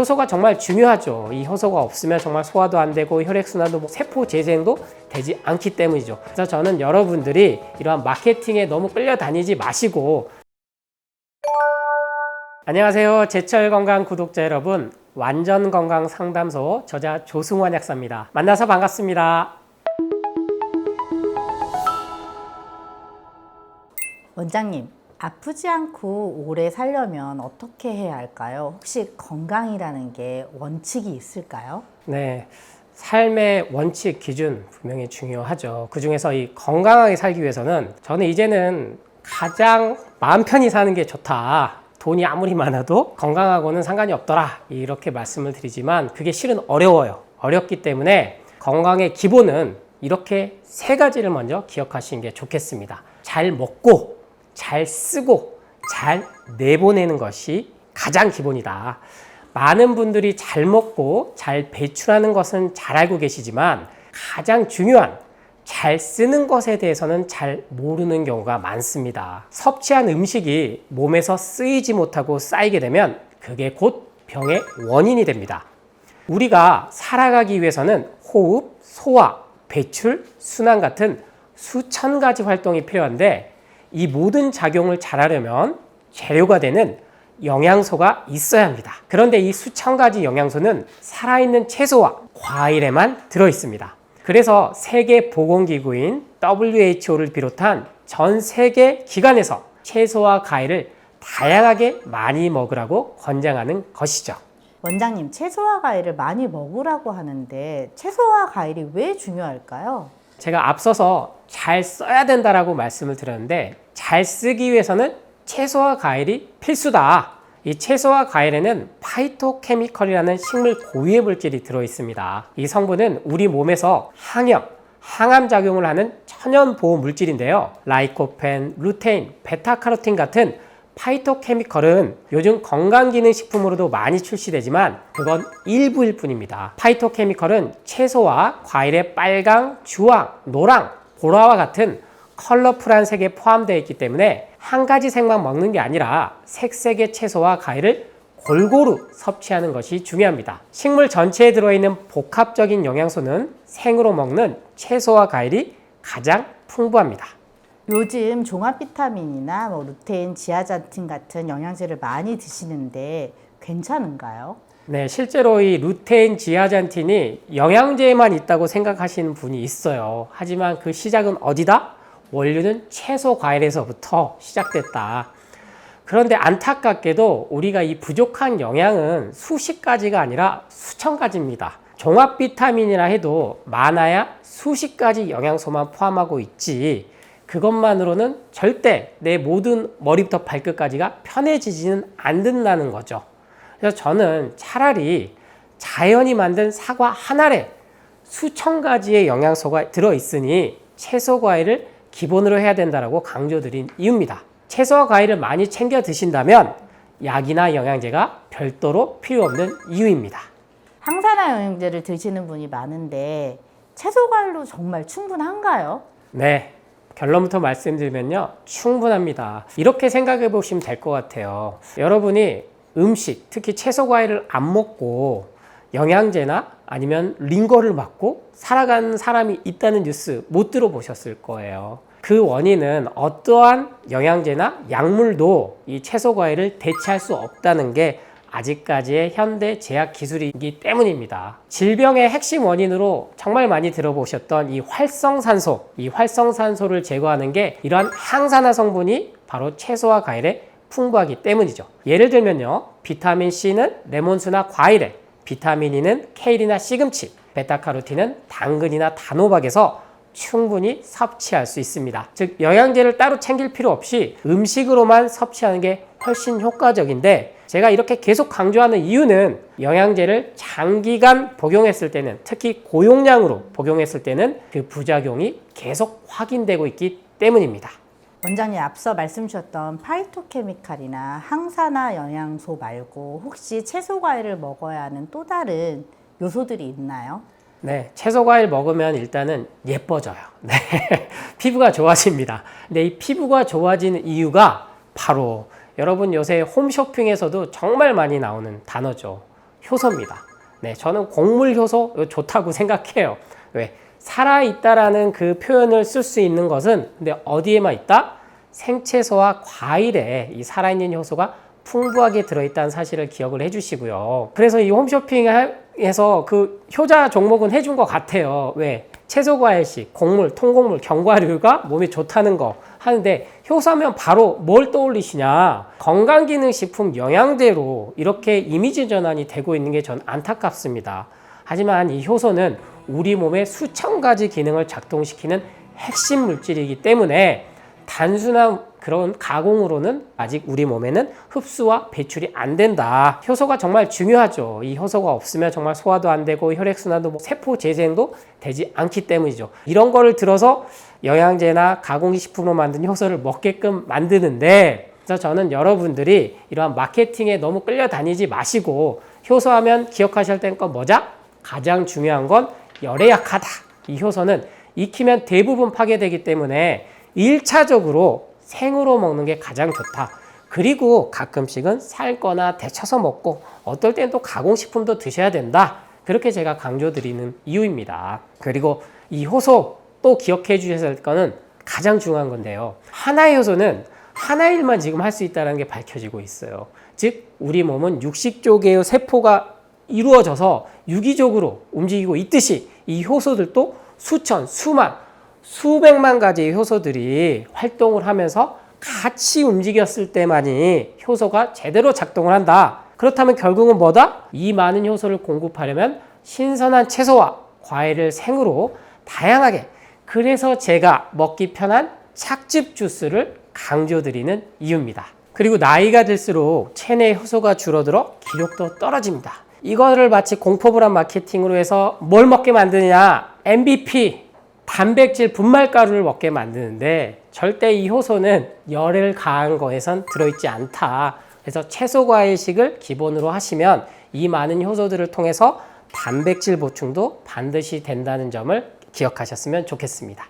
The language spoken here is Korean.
효소가 정말 중요하죠. 이 효소가 없으면 정말 소화도 안 되고 혈액순환도 뭐 세포 재생도 되지 않기 때문이죠. 그래서 저는 여러분들이 이러한 마케팅에 너무 끌려다니지 마시고 안녕하세요. 제철 건강 구독자 여러분. 완전 건강 상담소 저자 조승환 약사입니다. 만나서 반갑습니다. 원장님, 아프지 않고 오래 살려면 어떻게 해야 할까요? 혹시 건강이라는 게 원칙이 있을까요? 네. 삶의 원칙, 기준 분명히 중요하죠. 그 중에서 이 건강하게 살기 위해서는 저는 이제는 가장 마음 편히 사는 게 좋다. 돈이 아무리 많아도 건강하고는 상관이 없더라. 이렇게 말씀을 드리지만 그게 실은 어려워요. 어렵기 때문에 건강의 기본은 이렇게 세 가지를 먼저 기억하시는 게 좋겠습니다. 잘 먹고, 잘 쓰고, 잘 내보내는 것이 가장 기본이다. 많은 분들이 잘 먹고 잘 배출하는 것은 잘 알고 계시지만 가장 중요한 잘 쓰는 것에 대해서는 잘 모르는 경우가 많습니다. 섭취한 음식이 몸에서 쓰이지 못하고 쌓이게 되면 그게 곧 병의 원인이 됩니다. 우리가 살아가기 위해서는 호흡, 소화, 배출, 순환 같은 수천 가지 활동이 필요한데 이 모든 작용을 잘하려면 재료가 되는 영양소가 있어야 합니다. 그런데 이 수천 가지 영양소는 살아있는 채소와 과일에만 들어 있습니다. 그래서 세계 보건기구인 WHO를 비롯한 전 세계 기관에서 채소와 과일을 다양하게 많이 먹으라고 권장하는 것이죠. 원장님, 채소와 과일을 많이 먹으라고 하는데 채소와 과일이 왜 중요할까요? 제가 앞서서 잘 써야 된다라고 말씀을 드렸는데 잘 쓰기 위해서는 채소와 과일이 필수다. 이 채소와 과일에는 파이토케미컬이라는 식물 고유의 물질이 들어 있습니다. 이 성분은 우리 몸에서 항염, 항암 작용을 하는 천연 보호 물질인데요. 라이코펜, 루테인, 베타카로틴 같은 파이토케미컬은 요즘 건강기능식품으로도 많이 출시되지만 그건 일부일 뿐입니다. 파이토케미컬은 채소와 과일의 빨강, 주황, 노랑, 보라와 같은 컬러풀한 색에 포함되어 있기 때문에 한 가지 색만 먹는 게 아니라 색색의 채소와 과일을 골고루 섭취하는 것이 중요합니다. 식물 전체에 들어있는 복합적인 영양소는 생으로 먹는 채소와 과일이 가장 풍부합니다. 요즘 종합 비타민이나 뭐 루테인, 지아잔틴 같은 영양제를 많이 드시는데 괜찮은가요? 네, 실제로 이 루테인 지아잔틴이 영양제에만 있다고 생각하시는 분이 있어요. 하지만 그 시작은 어디다? 원료는 채소 과일에서부터 시작됐다. 그런데 안타깝게도 우리가 이 부족한 영양은 수십 가지가 아니라 수천 가지입니다. 종합 비타민이라 해도 많아야 수십 가지 영양소만 포함하고 있지. 그것만으로는 절대 내 모든 머리부터 발끝까지가 편해지지는 않는다는 거죠. 그래서 저는 차라리 자연이 만든 사과 한 알에 수천 가지의 영양소가 들어 있으니 채소 과일을 기본으로 해야 된다라고 강조드린 이유입니다. 채소와 과일을 많이 챙겨 드신다면 약이나 영양제가 별도로 필요 없는 이유입니다. 항산화 영양제를 드시는 분이 많은데 채소 과일로 정말 충분한가요? 네. 결론부터 말씀드리면요. 충분합니다. 이렇게 생각해 보시면 될 것 같아요. 여러분이 음식, 특히 채소 과일을 안 먹고 영양제나 아니면 링거를 맞고 살아가는 사람이 있다는 뉴스 못 들어보셨을 거예요. 그 원인은 어떠한 영양제나 약물도 이 채소 과일을 대체할 수 없다는 게 아직까지의 현대 제약 기술이기 때문입니다. 질병의 핵심 원인으로 정말 많이 들어보셨던 이 활성산소, 이 활성산소를 제거하는 게 이러한 항산화 성분이 바로 채소와 과일에 풍부하기 때문이죠. 예를 들면요. 비타민 C는 레몬수나 과일에, 비타민 E는 케일이나 시금치, 베타카로틴은 당근이나 단호박에서 충분히 섭취할 수 있습니다. 즉 영양제를 따로 챙길 필요 없이 음식으로만 섭취하는 게 훨씬 효과적인데 제가 이렇게 계속 강조하는 이유는 영양제를 장기간 복용했을 때는 특히 고용량으로 복용했을 때는 그 부작용이 계속 확인되고 있기 때문입니다. 원장님 앞서 말씀 주셨던 파이토케미칼이나 항산화 영양소 말고 혹시 채소 과일을 먹어야 하는 또 다른 요소들이 있나요? 네, 채소 과일 먹으면 일단은 예뻐져요. 네, 피부가 좋아집니다. 근데 이 피부가 좋아지는 이유가 바로 여러분 요새 홈쇼핑에서도 정말 많이 나오는 단어죠. 효소입니다. 네, 저는 곡물 효소 좋다고 생각해요. 왜? 살아있다라는 그 표현을 쓸 수 있는 것은 근데 어디에만 있다? 생채소와 과일에 이 살아있는 효소가 풍부하게 들어있다는 사실을 기억을 해주시고요. 그래서 이 홈쇼핑에서 그 효자 종목은 해준 것 같아요. 왜? 채소 과일식, 곡물, 통곡물, 견과류가 몸에 좋다는 거 하는데 효소하면 바로 뭘 떠올리시냐? 건강기능식품 영양제로 이렇게 이미지 전환이 되고 있는 게 전 안타깝습니다. 하지만 이 효소는 우리 몸의 수천 가지 기능을 작동시키는 핵심 물질이기 때문에 단순한 그런 가공으로는 아직 우리 몸에는 흡수와 배출이 안 된다. 효소가 정말 중요하죠. 이 효소가 없으면 정말 소화도 안 되고 혈액순환도 뭐 세포 재생도 되지 않기 때문이죠. 이런 거를 들어서 영양제나 가공식품으로 만든 효소를 먹게끔 만드는데 그래서 저는 여러분들이 이러한 마케팅에 너무 끌려다니지 마시고 효소하면 기억하셔야 될건 뭐죠? 가장 중요한 건 열에 약하다. 이 효소는 익히면 대부분 파괴되기 때문에 1차적으로 생으로 먹는 게 가장 좋다. 그리고 가끔씩은 삶거나 데쳐서 먹고 어떨 땐또 가공식품도 드셔야 된다. 그렇게 제가 강조드리는 이유입니다. 그리고 이 효소 또 기억해 주셔야 될 거는 가장 중요한 건데요. 하나의 효소는 하나 일만 지금 할 수 있다는 게 밝혀지고 있어요. 즉, 우리 몸은 육식조 개의 세포가 이루어져서 유기적으로 움직이고 있듯이 이 효소들도 수천, 수만, 수백만 가지의 효소들이 활동을 하면서 같이 움직였을 때만이 효소가 제대로 작동을 한다. 그렇다면 결국은 뭐다? 이 많은 효소를 공급하려면 신선한 채소와 과일을 생으로 다양하게 그래서 제가 먹기 편한 착즙 주스를 강조드리는 이유입니다. 그리고 나이가 들수록 체내 효소가 줄어들어 기력도 떨어집니다. 이거를 마치 공포불안 마케팅으로 해서 뭘 먹게 만드냐? MVP 단백질 분말가루를 먹게 만드는데 절대 이 효소는 열을 가한 거에선 들어있지 않다. 그래서 채소 과일식을 기본으로 하시면 이 많은 효소들을 통해서 단백질 보충도 반드시 된다는 점을 기억하셨으면 좋겠습니다.